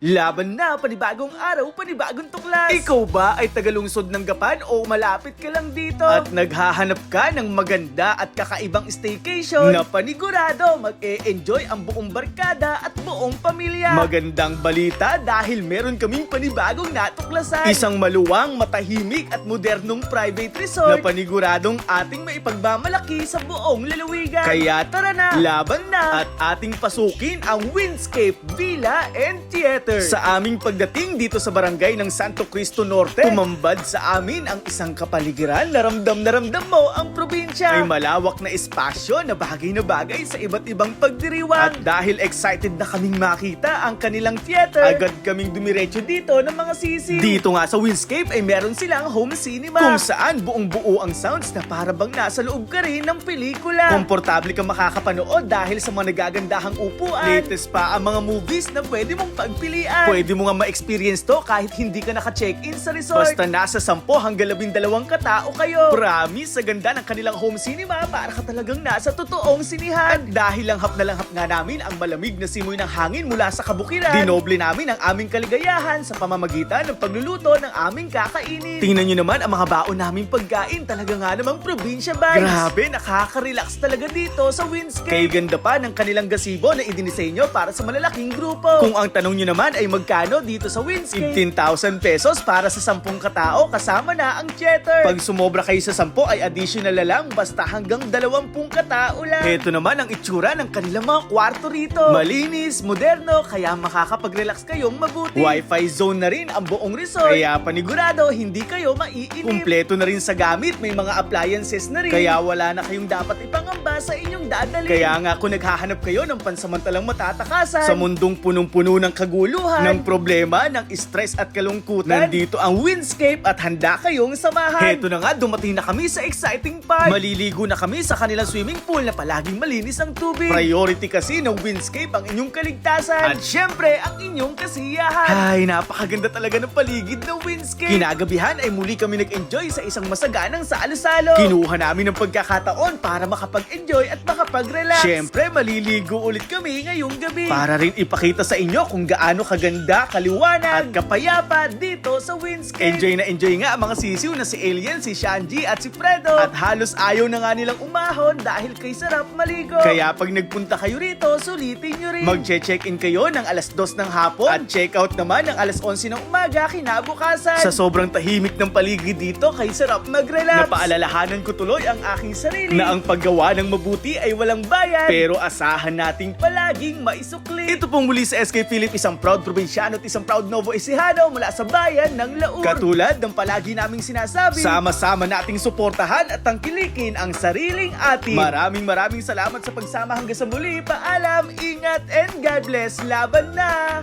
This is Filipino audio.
Laban na, panibagong araw, panibagong tuklas. Ikaw ba ay tagalungsod ng Gapan o malapit ka lang dito? At naghahanap ka ng maganda at kakaibang staycation na panigurado mag-e-enjoy ang buong barkada at buong pamilya. Magandang balita dahil meron kaming panibagong natuklasan. Isang maluwang, matahimik at modernong private resort na paniguradong ating maipagmamalaki sa buong lalawigan. Kaya tara na, laban na at ating pasukin ang Windscape Villa and Theater. Sa aming pagdating dito sa barangay ng Santo Cristo Norte, tumambad sa amin ang isang kapaligiran na ramdam na ramdam mo ang probinsya. May malawak na espasyo na bagay na bagay sa iba't ibang pagdiriwang. At dahil excited na kaming makita ang kanilang theater, agad kaming dumiretso dito ng mga sisi. Dito nga sa Windscape ay meron silang home cinema kung saan buong buo ang sounds na para bang nasa loob ka rin ng pelikula. Komportable kang makakapanood dahil sa mga nagagandahang upuan. Latest pa ang mga movies na pwede mong pagpilian. Pwede mo nga ma-experience to kahit hindi ka naka-check-in sa resort. Basta nasa 10 hanggang 12 katao kayo. Promise, sa ganda ng kanilang home cinema para ka talagang nasa totoong sinihan. At dahil langhap na langhap nga namin ang malamig na simoy ng hangin mula sa kabukiran, dinoble namin ang aming kaligayahan sa pamamagitan ng pagluluto ng aming kakainin. Tingnan nyo naman ang mga baon naming pagkain. Talaga nga namang probinsya vibes. Grabe, nakaka-relax talaga dito sa Windscape. Kay ganda pa ng kanilang gazebo na idinisenyo para sa malalaking grupo. Kung ang tanong nyo naman ay magkano dito sa Windscape, 15,000 pesos para sa 10 katao kasama na ang theater. Pag sumobra kayo sa 10 ay additional na lang basta hanggang 20 katao lang. Ito naman ang itsura ng kanilang mga kwarto rito. Malinis, moderno, kaya makakapag-relax kayong mabuti. Wi-Fi zone na rin ang buong resort. Kaya panigurado, hindi kayo maiinip. Kumpleto na rin sa gamit, may mga appliances na rin. Kaya wala na kayong dapat ipangamba sa inyong dadalhin. Kaya nga kung naghahanap kayo ng pansamantalang matatakasan sa mundong punong-puno ng kaguluhan, ng problema, ng stress at kalungkutan, nandito ang Windscape at handa kayong samahan. Heto na nga, dumating na kami sa exciting part. Maliligo na kami sa kanilang swimming pool na palaging malinis ang tubig. Priority kasi ng Windscape ang inyong kaligtasan. At syempre, ang inyong kasiyahan. Ay, napakaganda talaga ng paligid ng Windscape. Kinagabihan ay muli kami nag-enjoy sa isang masaganang salo-salo. Kinuha namin ng pagkakataon para makapag-enjoy at makapag-relax. Syempre, maliligo ulit kami ngayong gabi. Para rin ipakita sa inyo kung gaano kaganda, kaliwanag, at kapayapa dito sa Windscape. Enjoy na enjoy nga ang mga sisiw na si Alien, si Shanji at si Fredo. At halos ayaw na nga nilang umahon dahil kay sarap maligo. Kaya pag nagpunta kayo rito, sulitin nyo rin. Mag-check-in kayo ng alas 2 ng hapon at check-out naman ng alas 11 ng umaga kinabukasan. Sa sobrang tahimik ng paligid dito, kay sarap mag-relax. Napaalalahanan ko tuloy ang aking sarili na ang paggawa ng mabuti ay walang bayan. Pero asahan nating palaging maisukli. Ito pong muli sa SK Philip, isang proud probinsyano at isang proud Novo Ecijano mula sa bayan ng Laur. Katulad ng palagi naming sinasabi, sama-sama nating suportahan at tangkilikin ang sariling atin. Maraming maraming salamat sa pagsama hanggang sa muli. Paalam, ingat, and God bless. Laban na!